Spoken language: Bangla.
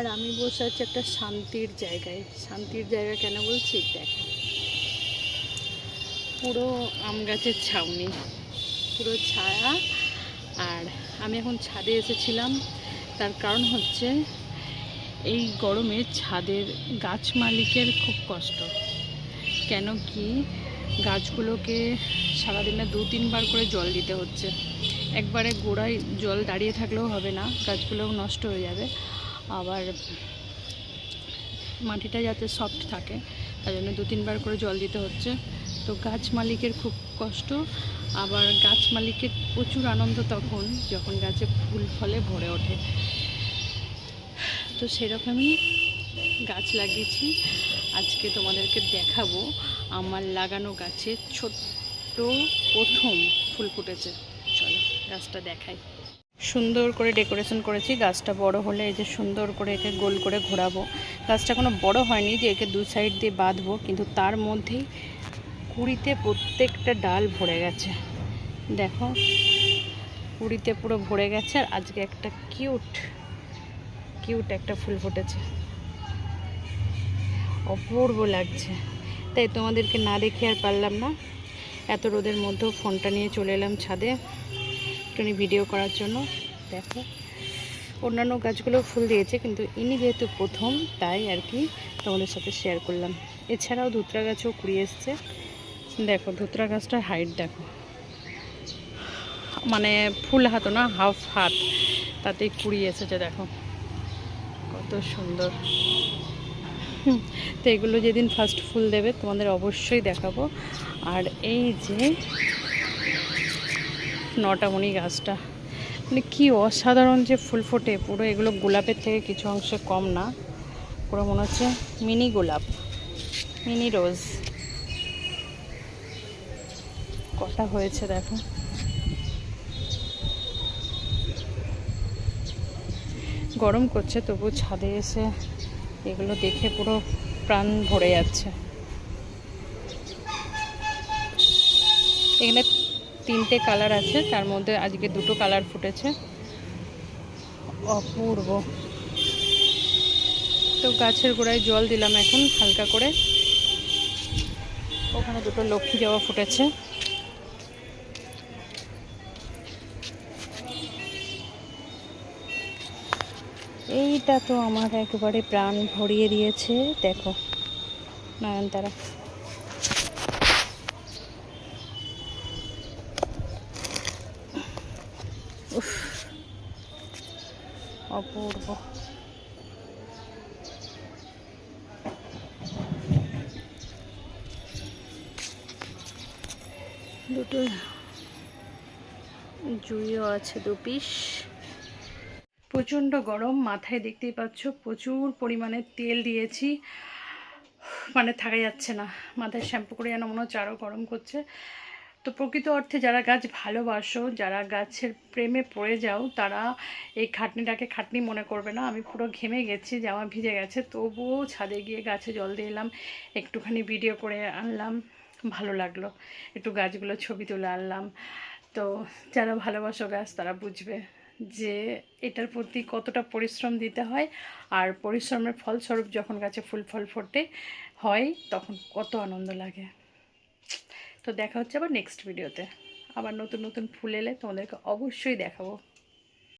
আর আমি বসে আছি একটা শান্তির জায়গায়। শান্তির জায়গা কেন বলছি? দেখ। পুরো আম গাছের ছাউনি। পুরো ছায়া। আর আমি এখন ছাদে এসেছিলাম। তার কারণ হচ্ছে এই গরমে ছাদের গাছ মালিকের খুব কষ্ট। কেন কি গাছগুলোকে সারাদিনে দু, তিনবার করে জল দিতে হচ্ছে। একবারে গোড়ায় জল দাঁড়িয়ে থাকলেও হবে না। গাছগুলোও নষ্ট হয়ে যাবে। আবার মাটিটা যাতে সফট থাকে, তার জন্য দু তিনবার করে জল দিতে হচ্ছে। তো গাছ মালিকের খুব কষ্ট। আবার গাছ মালিকের প্রচুর আনন্দ তখন, যখন গাছে ফুল ফলে ভরে ওঠে। তো সেরকমই গাছ লাগিয়েছি। আজকে তোমাদেরকে দেখাবো আমার লাগানো গাছে ছোট্ট প্রথম ফুল ফুটেছে। চলো, গাছটা দেখাই। সুন্দর করে ডেকোরেশন করেছি। গাছটা বড় হলে এই যে সুন্দর করে একে গোল করে ঘোরাবো। গাছটা কোনো বড় হয়নি যে একে দু সাইড দিয়ে বাঁধবো, কিন্তু তার মধ্যেই কুড়িতে প্রত্যেকটা ডাল ভরে গেছে। দেখো, কুড়িতে পুরো ভরে গেছে আর আজকে একটা কিউট কিউট একটা ফুল ফুটেছে। অপূর্ব লাগছে। তাই তোমাদেরকে না দেখে আর পারলাম না। এত রোদের মধ্যেও ফোনটা নিয়ে চলে এলাম ছাদে। একটুখানি ভিডিও করার জন্য। দেখো, অন্যান্য গাছগুলো ফুল দিয়েছে, কিন্তু ইনি যেহেতু প্রথম, তাই আর কি তোমাদের সাথে শেয়ার করলাম। এছাড়াও ধুতরা গাছও কুড়িয়ে এসছে। দেখো, ধুতরা গাছটার হাইট দেখো। মানে ফুল হাত না হাফ হাত। তাতেই কুড়িয়ে এসেছে, দেখো। কত সুন্দর। তো এগুলো যেদিন ফার্স্ট ফুল দেবে, তোমাদের অবশ্যই দেখাবো। আর এই যে নটামণি গাছটা। মানে কি অসাধারণ যে ফুল ফোটে, পুরো এগুলো গোলাপের থেকে কিছু অংশে কম না। পুরো মনে হচ্ছে মিনি গোলাপ, মিনি রোজ। কটা হয়েছে দেখো। গরম করছে, তবু ছাদে এসে এগুলো দেখে পুরো প্রাণ ভরে যাচ্ছে। এখানে তিনটে কালার আছে তার মধ্যে আজকে দুটো কালার ফুটেছে। অপূর্ব। তো গাছের গোড়ায় জল দিলাম এখন হালকা করে। ওখানে দুটো লক্ষ্মী জবা ফুটেছে। এইটা তো আমার একেবারে প্রাণ ভরিয়ে দিয়েছে। দেখো নয়নতারা। অপূর্ব। দুটো জুইও আছে দু পিস। প্রচণ্ড গরম, মাথায় দেখতেই পাচ্ছ, প্রচুর পরিমাণে তেল দিয়েছি। মানে থাকা যাচ্ছে না, মাথায় শ্যাম্পু করে যেন মনে হচ্ছে আরও গরম করছে। তো প্রকৃত অর্থে যারা গাছ ভালোবাসো, যারা গাছের প্রেমে পড়ে যাও, তারা এই খাটনিটাকে খাটনি মনে করবে না। আমি পুরো ঘেমে গেছি, জামা ভিজে গেছে। তবুও ছাদে গিয়ে গাছে জল দিয়ে এলাম, একটুখানি ভিডিও করে আনলাম, ভালো লাগল। একটু গাছগুলো ছবি তুলে আনলাম। তো যারা ভালোবাসো গাছ, তারা বুঝবে যে এটার প্রতি কতটা পরিশ্রম দিতে হয় আর পরিশ্রমের ফলস্বরূপ যখন গাছে ফুল ফল ফোটে, হয়, তখন কত আনন্দ লাগে। তো দেখা হচ্ছে আবার নেক্সট ভিডিওতে আবার নতুন নতুন ফুল এলে তোমাদেরকে অবশ্যই দেখাবো।